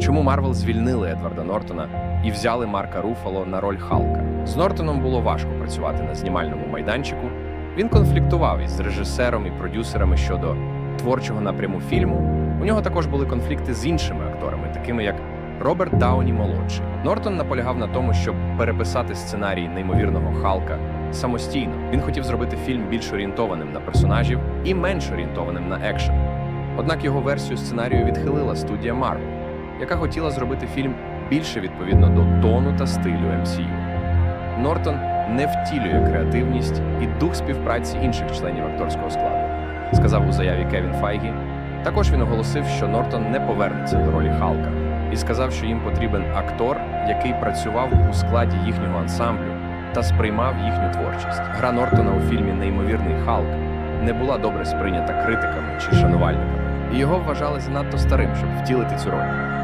Чому Марвел звільнили Едварда Нортона і взяли Марка Руфало на роль Халка? З Нортоном було важко працювати на знімальному майданчику. Він конфліктував із режисером і продюсерами щодо творчого напряму фільму. У нього також були конфлікти з іншими акторами, такими як Роберт Дауні молодший. Нортон наполягав на тому, щоб переписати сценарій неймовірного Халка самостійно. Він хотів зробити фільм більш орієнтованим на персонажів і менш орієнтованим на екшен. Однак його версію сценарію відхилила студія Marvel, яка хотіла зробити фільм більше відповідно до тону та стилю MCU. Нортон не втілює креативність і дух співпраці інших членів акторського складу, сказав у заяві Кевін Файгі. Також він оголосив, що Нортон не повернеться до ролі Халка, і сказав, що їм потрібен актор, який працював у складі їхнього ансамблю та сприймав їхню творчість. Гра Нортона у фільмі Неймовірний Халк не була добре сприйнята критиками чи шанувальниками, і його вважали занадто старим, щоб втілити цю роль.